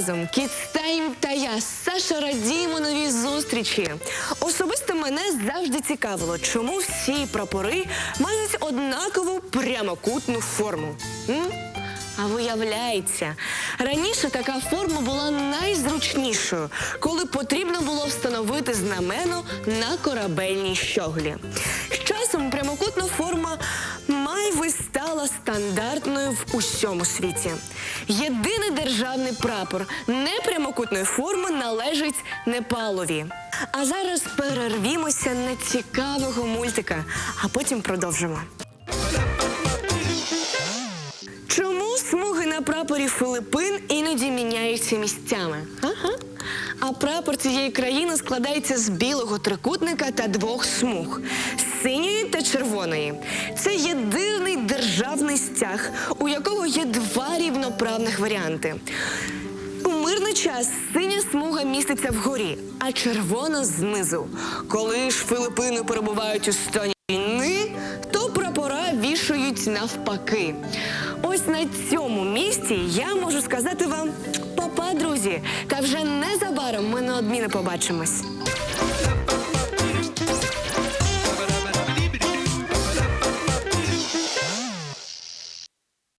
разом. Кітстайм та я, Саша, радіємо новій зустрічі. Особисто мене завжди цікавило, чому всі прапори мають однакову прямокутну форму. М? А виявляється, раніше така форма була найзручнішою, коли потрібно було встановити знамено на корабельній щоглі. Прямокутна форма майже стала стандартною в усьому світі. Єдиний державний прапор непрямокутної форми належить Непалові. А зараз перервімося на цікавого мультика, а потім продовжимо. Чому смуги на прапорі Филиппин іноді міняються місцями? Ага. А прапор цієї країни складається з білого трикутника та двох смуг синьої та червоної. Це єдиний державний стяг, у якого є два рівноправних варіанти. У мирний час синя смуга міститься вгорі, а червона знизу. Коли ж Филиппини перебувають у стані війни, то прапора вішають навпаки. Ось на цьому місці я можу сказати вам та вже незабаром ми неодмінно побачимось.